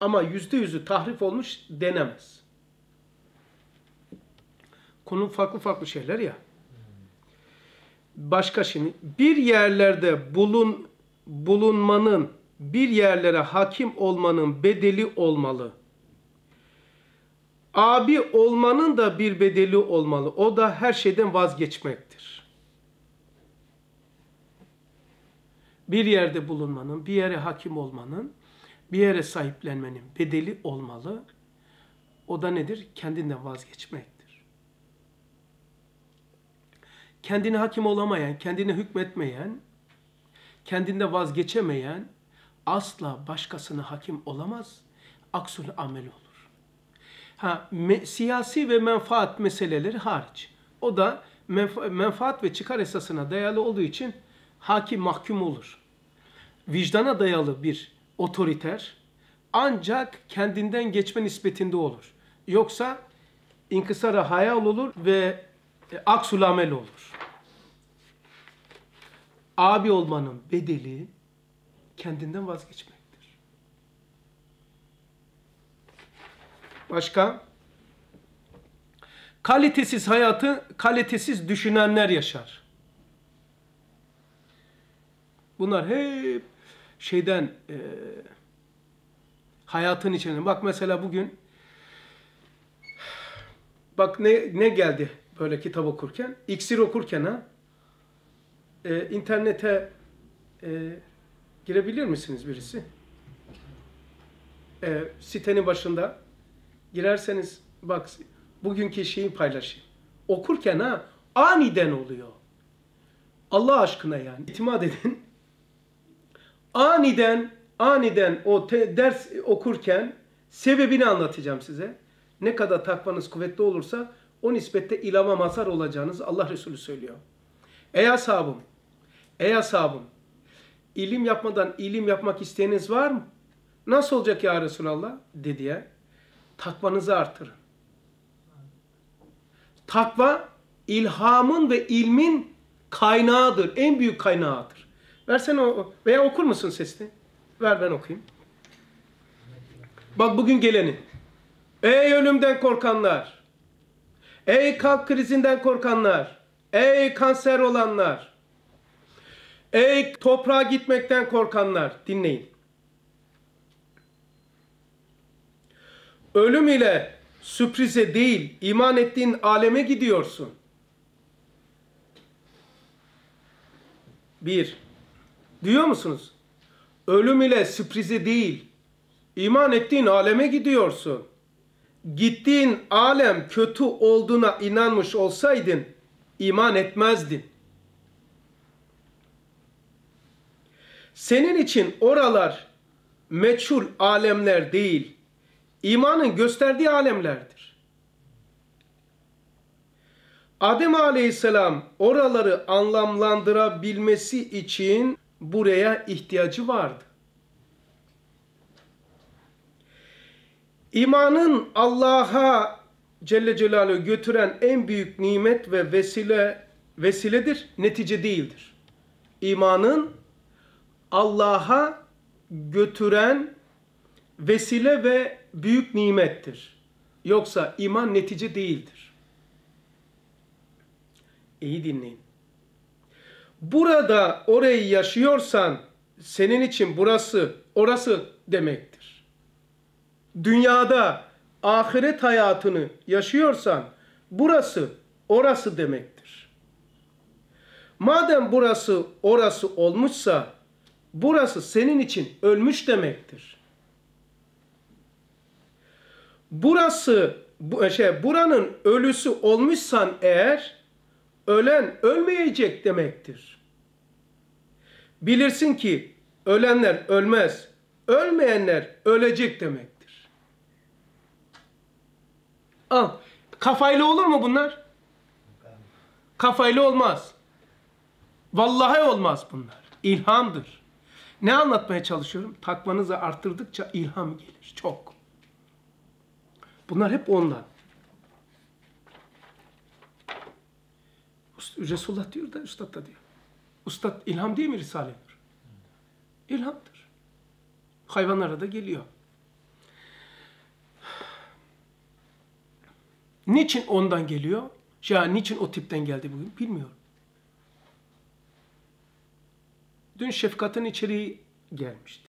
Ama yüzde yüzü tahrif olmuş denemez. Konu farklı farklı şeyler ya. Başka şimdi bir yerlerde bulun bulunmanın bir yerlere hakim olmanın bedeli olmalı. Abi olmanın da bir bedeli olmalı. O da her şeyden vazgeçmektir. Bir yerde bulunmanın, bir yere hakim olmanın, bir yere sahiplenmenin bedeli olmalı. O da nedir? Kendinden vazgeçmektir. Kendine hakim olamayan, kendine hükmetmeyen, kendinde vazgeçemeyen asla başkasına hakim olamaz. Aksül amel olur. Ha, me, siyasi ve menfaat meseleleri hariç. O da menfa, menfaat ve çıkar esasına dayalı olduğu için hakim mahkum olur. Vicdana dayalı bir otoriter ancak kendinden geçme nispetinde olur. Yoksa inkısara hayal olur ve e, aksul amel olur. Abi olmanın bedeli kendinden vazgeçmektir. Başka? Kalitesiz hayatı kalitesiz düşünenler yaşar. Bunlar hep şeyden e, hayatın içinde. Bak mesela bugün bak ne ne geldi böyle kitap okurken? İksir okurken ha e, internete e, girebilir misiniz birisi? E, sitenin başında girerseniz bak bugünkü şeyi paylaşayım. Okurken ha aniden oluyor. Allah aşkına yani itimat edin. Aniden aniden o te, ders okurken sebebini anlatacağım size. Ne kadar takvanız kuvvetli olursa o nispette ilama mazhar olacağınız Allah Resulü söylüyor. Ey ashabım, ey ashabım, ilim yapmadan ilim yapmak isteyeniniz var mı? Nasıl olacak ya Resulallah? Dediye. Takvanızı artırın. Takva ilhamın ve ilmin kaynağıdır. En büyük kaynağıdır. Versene o veya okur musun sesini? Ver ben okuyayım. Bak bugün geleni. Ey ölümden korkanlar. Ey kalp krizinden korkanlar. Ey kanser olanlar. Ey toprağa gitmekten korkanlar. Dinleyin. Ölüm ile sürprize değil, iman ettiğin aleme gidiyorsun. Bir. Duyuyor musunuz? Ölüm ile sürprize değil, iman ettiğin aleme gidiyorsun. Gittiğin alem kötü olduğuna inanmış olsaydın, iman etmezdin. Senin için oralar meçhul alemler değil, imanın gösterdiği alemlerdir. Adem aleyhisselam oraları anlamlandırabilmesi için buraya ihtiyacı vardı. İmanın Allah'a Celle Celaluhu götüren en büyük nimet ve vesile vesiledir, netice değildir. İmanın Allah'a götüren vesile ve büyük nimettir. Yoksa iman netice değildir. İyi dinleyin. Burada orayı yaşıyorsan senin için burası orası demektir. Dünyada ahiret hayatını yaşıyorsan burası orası demektir. Madem burası orası olmuşsa burası senin için ölmüş demektir. Burası bu şey buranın ölüsü olmuşsan eğer ölen ölmeyecek demektir. Bilirsin ki ölenler ölmez, ölmeyenler ölecek demektir. Al, kafayla olur mu bunlar? Kafayla olmaz. Vallahi olmaz bunlar. İlhamdır. Ne anlatmaya çalışıyorum? Takvanızı arttırdıkça ilham gelir. Çok. Bunlar hep ondan. Resulullah diyor da Üstad da diyor. Üstad ilham değil mi Risale Nur? İlhamdır. Hayvanlara da geliyor. Niçin ondan geliyor? Ya niçin o tipten geldi bugün bilmiyorum. Dün şefkatin içeriği gelmişti.